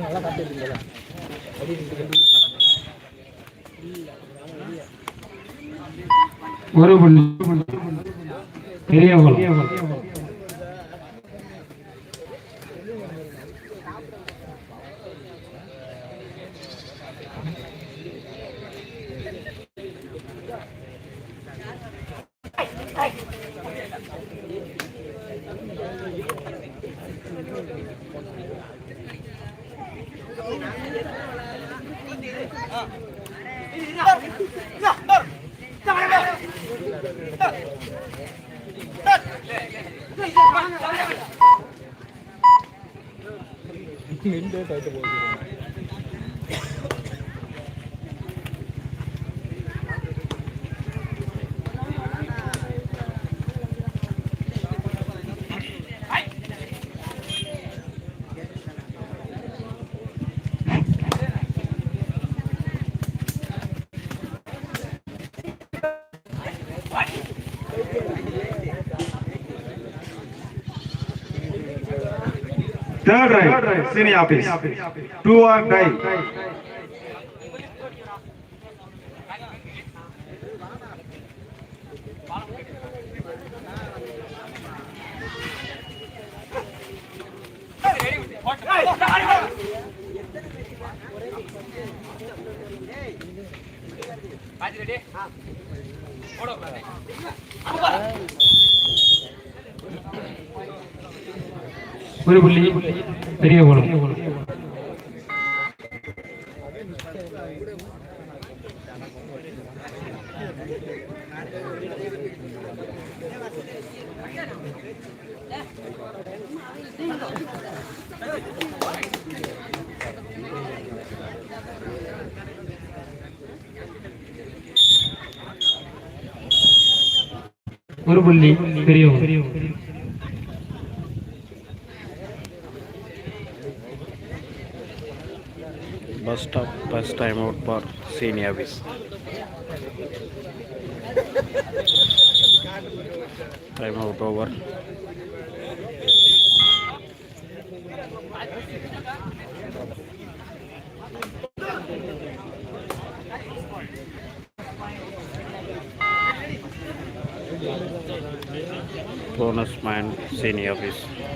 அவங்க நல்லா காட்டிருக்கீங்களா ஒரு புள்ளி பெரிய நின்று கைட்டு போகுது Third right, senior office. Two one die. ஒரு புள்ளி பெரிய கோலம் ஒரு புள்ளி பெரியவங்க first up, first time out for senior wish. time out over. Bonus man senior wish.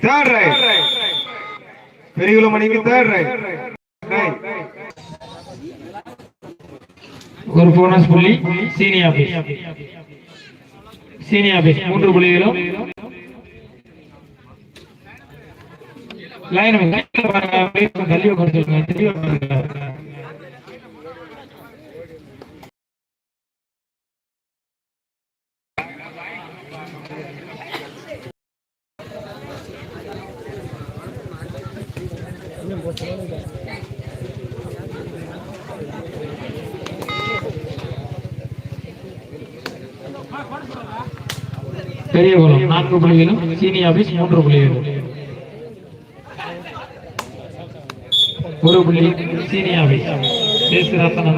Third raid Periyakulam அணிக்கு தேர்ட் ரைட் ஒரு போனஸ் புள்ளி சீனியா ஆபீஸ் சீனியா ஆபீஸ் மூன்று புள்ளிகளும் லைன் பாருங்க தள்ளி உட்காந்துருங்க தெளிவா பாருங்க பெரியகுளம் நான்கு புள்ளிகளும் சீனி ஆபீஸ் மூன்று புள்ளிகளும் ஒரு புள்ளி சீனி office Sesurasan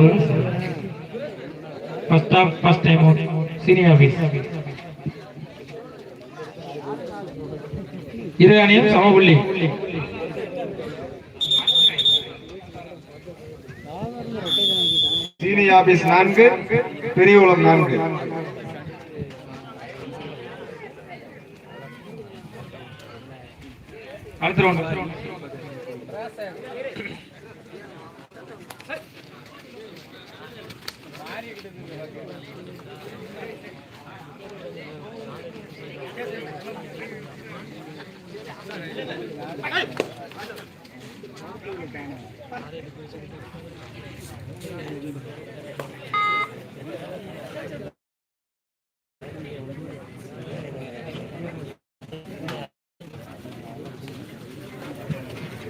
first half first time out சீனி ஆபீஸ் இரு அணியும் சம புள்ளி. சீனி ஆபீஸ் நான்கு பெரியகுளம் நான்கு. அடுத்த ரவுண்ட்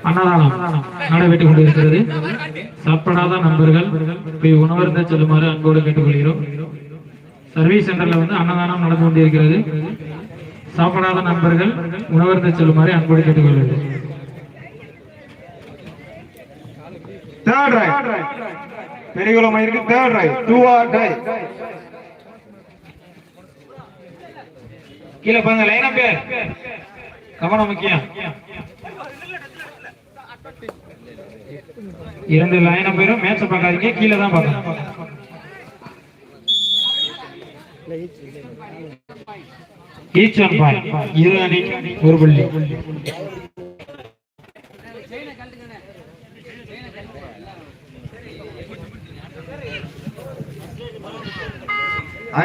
அன்னதானம் நடைபெற்றுக் கொண்டிருக்கிறது. சாப்பிடாத நண்பர்கள் போய் உணவருந்த செல்லுமாறு அன்போடு கேட்டுக்கொள்கிறோம். சர்வீஸ் சென்டர்ல வந்து அன்னதானம் நடந்து கொண்டிருக்கிறது. சாப்பிடாத நண்பர்கள் உணவருந்த செல்லுமாறு அன்போடு கேட்டுக்கொள்கிறது third raid Periyakulam third raid do or die கீழே பாருங்க லைன் பேர் கவனம் முக்கியம். இரண்டு லைன் பேரும் மேட்ச பார்க்காதீங்க. கீழே தான் பார்க்கணும். ஈச் ஒன் பாயிண்ட் இரு அணி ஒரு புள்ளி.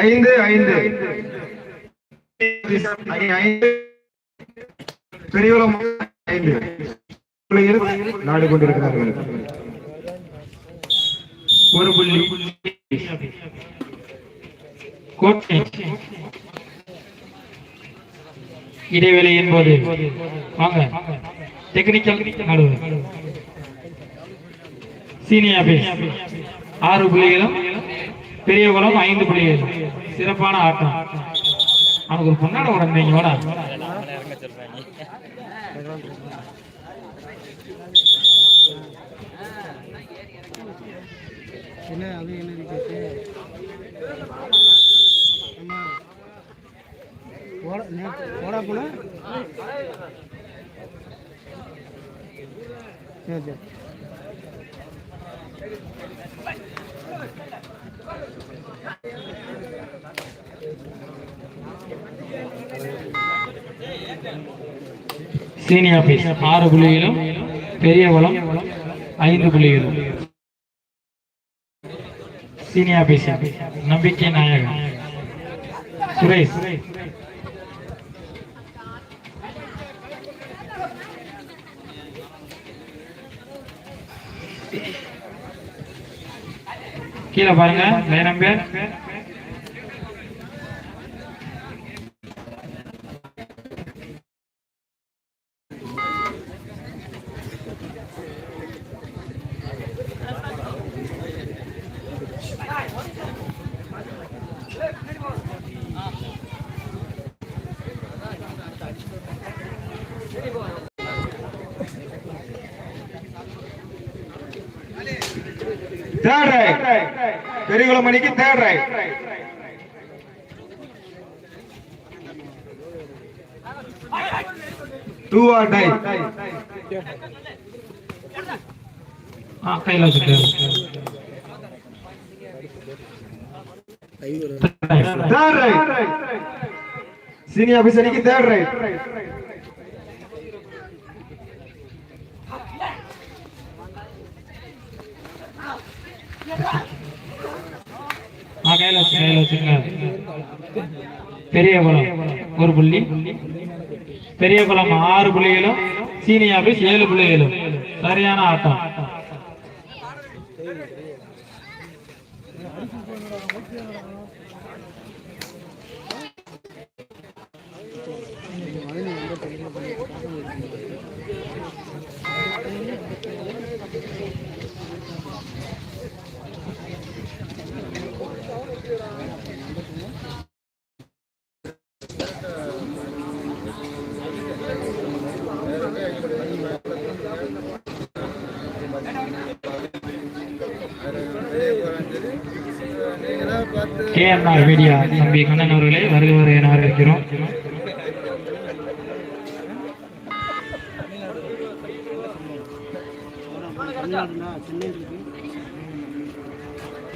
ஐந்து ஐந்து. ஐந்து. பெரியவளம் ஐந்து. நாடிக்கொண்டிருக்கிறார்கள். ஒரு புள்ளி. கோட்டை. இடைவேளை என்பது. வாங்க. டெக்னிக்கல் நடுவர். சீனியா பேஸ் ஆறு புள்ளிகளும் பெரிய குளம் ஐந்து புள்ளிகளும். சிறப்பான ஆட்டம். அவனுக்கு ஒரு பொன்னாட உடனே வாடா என்ன அது என்ன இருக்கு அம்மா ஓட நேத்து ஓடா சரி சரி. சீனியர் பேஸ் ஆறு புள்ளிகளும் பெரிய குளம் ஐந்து புள்ளிகளும் சீனியர் பேஸ் நம்பிக்கை நாயகன் சுரேஷ் கீழே பாருங்க line number third raid Periyakulam மணிக்கு third raid do or die ஆ கையில் வச்சுட்டு தேர்ட் ரைட் சீனியர் ஆபீஸ் அணிக்கு தேர்ட் ரைட் கையில வச்சு கையில பெரிய குளம் ஒரு புள்ளி. பெரிய குளம் ஆறு புள்ளிகளும் சீனி ஆபீஸ் ஏழு புள்ளிகளும். சரியான ஆட்டம். கேஎம்ஆர் வீடியோ தம்பி கண்ணன் அவர்களே வருக வர என வரவேற்கிறோம்.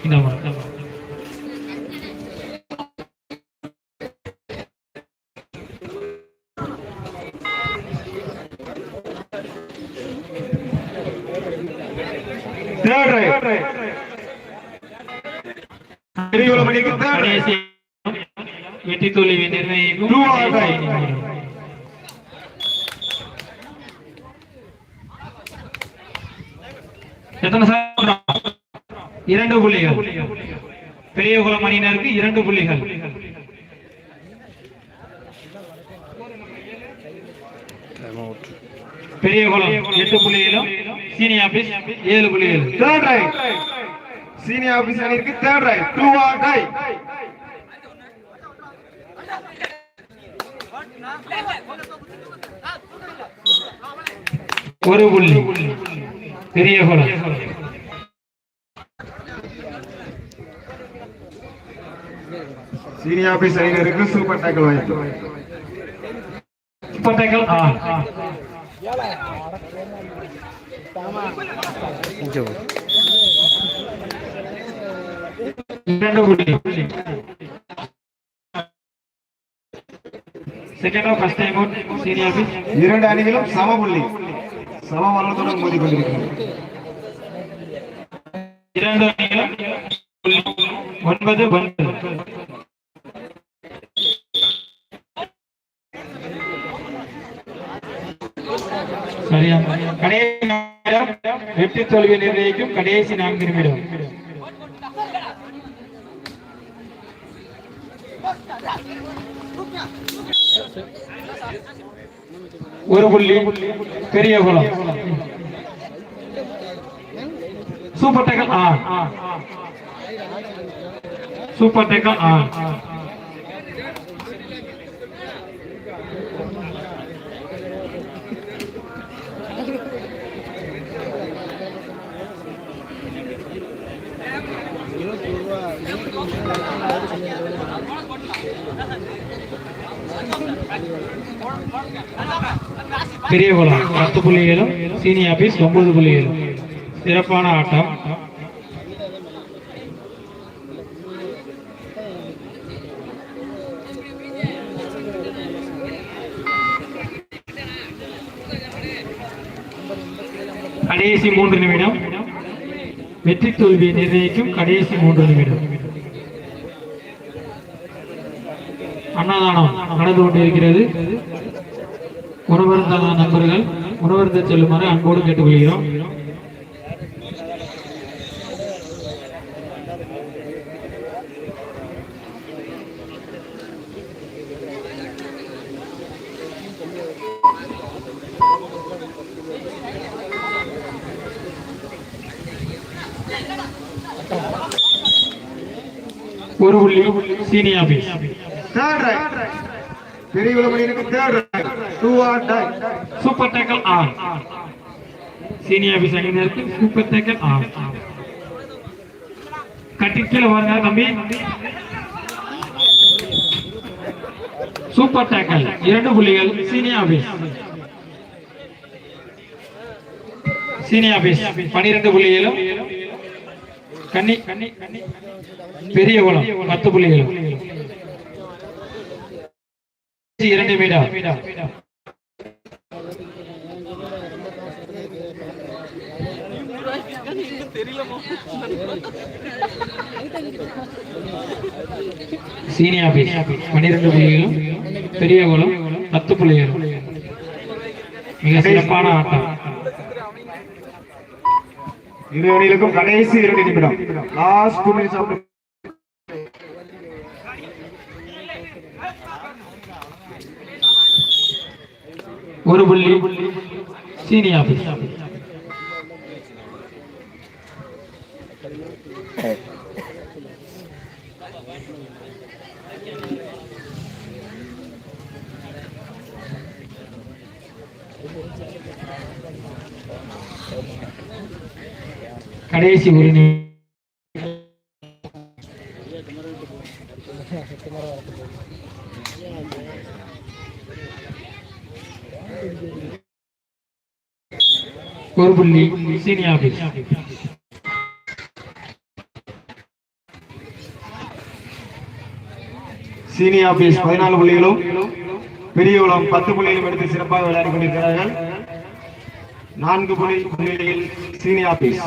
இந்த நிமிடம். எத்தனை சார் இரண்டு புள்ளிகள் பெரியகுளம் அணியினருக்கு இரண்டு புள்ளிகள் Time out. பெரியகுளம் எட்டு புள்ளிகளும் சீனியர் ஆபீஸ் ஏழு புள்ளிகள் தேர்ட் ரைட் சீனியர் ஆபீஸ் அணிக்கு third raid do or die ஒரு புள்ளி. பெரியகுளம் சீனியர் ஆபீஸ் அணியினருக்கு சூப்பர் டேக்கிள் வாய்ப்பு பட்டைகள் ஆ. ஆ இரண்டு second half first time out senior இரண்டு அணிகளும் சம புள்ளி. சம வல்லத்துடன் மோதி கொண்டிருக்கிறது இரண்டு அணிகளும் ஒன்பது ஒன்பது சரியா? கடைசி நேரம் வெற்றி தோல்வி நிர்ணயிக்கும் கடைசி நான்கு நிமிடம். ஒரு புள்ளி பெரிய குளம். சூப்பர் டேக்கல் ஆ சூப்பர் டேக்கல் ஆ பெரியகுளம் பத்து புள்ளி ஏழும் சீனியர் ஆபீஸ் ஒன்பது புள்ளி ஏழும் சிறப்பான ஆட்டம். கடைசி மூன்று நிமிடம். வெற்றி தோல்வியை நிர்ணயிக்கும் கடைசி மூன்று நிமிடம். அன்னதானம் நடந்து கொண்டிருக்கிறது. உணவருந்தாத நண்பர்கள் உணவருந்த செல்லுமாறு அன்போடு கேட்டுக்கொள்கிறோம். ஒரு புள்ளி senior office third raid third raid do or die super tackle senior office super tackle on கட்டி கீழே வாங்க தம்பி சூப்பர் டேக்கல் இரண்டு புள்ளிகள் சீனியர் ஆபீஸ் சீனியர் ஆபீஸ் பனிரெண்டு புள்ளிகளும் கன்னி பெரிய குளம் பத்து புள்ளிகளும் இரண்டு மீடா சீனியர் ஆபீஸ் பன்னிரண்டு புள்ளிகளும் பெரிய கோலம் பத்து புள்ளிகளும். மிக சிறப்பான ஆட்டம். இரு அணிகளுக்கும் கடைசி இரண்டு நிமிடம். லாஸ்ட் டூ மினிட்ஸ் ஒரு புள்ளி. சீனியர் கடைசி ஒரு நிமிடம் కోరుబుల్లి సీనియర్ ఆఫీస్ సీనియర్ ఆఫీஸ் பதினாலு புள்ளிகளும் பெரிய பத்து புள்ளிகளும் எடுத்து சிறப்பாக விளையாடி கொண்டிருக்கிறார்கள் நான்கு புள்ளி புள்ளிகளில் சீனியர் ஆபீஸ்